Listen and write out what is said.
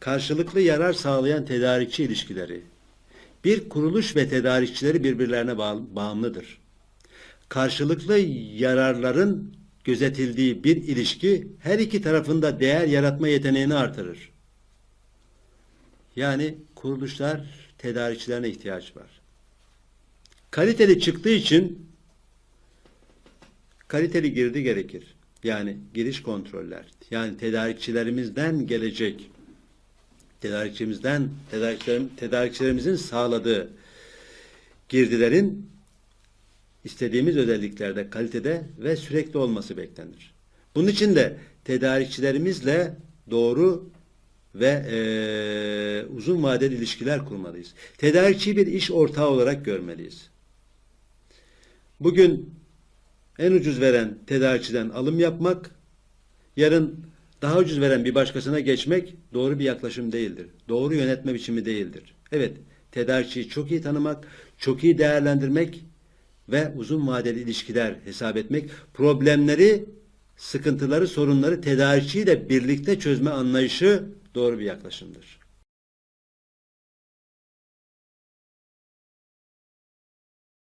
Karşılıklı yarar sağlayan tedarikçi ilişkileri. Bir kuruluş ve tedarikçileri birbirlerine bağ- bağımlıdır. Karşılıklı yararların gözetildiği bir ilişki her iki tarafında değer yaratma yeteneğini artırır. Yani kuruluşlar tedarikçilerine ihtiyaç var. Kaliteli çıktığı için kaliteli girdi gerekir. Yani giriş kontroller. Yani tedarikçilerimizden gelecek tedarikçimizden tedarikçilerim, tedarikçilerimizin sağladığı girdilerin istediğimiz özelliklerde, kalitede ve sürekli olması beklenir. Bunun için de tedarikçilerimizle doğru ve eee, uzun vadeli ilişkiler kurmalıyız. Tedarikçiyi bir iş ortağı olarak görmeliyiz. Bugün en ucuz veren tedarikçiden alım yapmak, yarın daha ucuz veren bir başkasına geçmek doğru bir yaklaşım değildir. Doğru yönetme biçimi değildir. Evet, tedarikçiyi çok iyi tanımak, çok iyi değerlendirmek ve uzun vadeli ilişkiler hesap etmek, problemleri, sıkıntıları, sorunları tedarikçiyle birlikte çözme anlayışı doğru bir yaklaşımdır.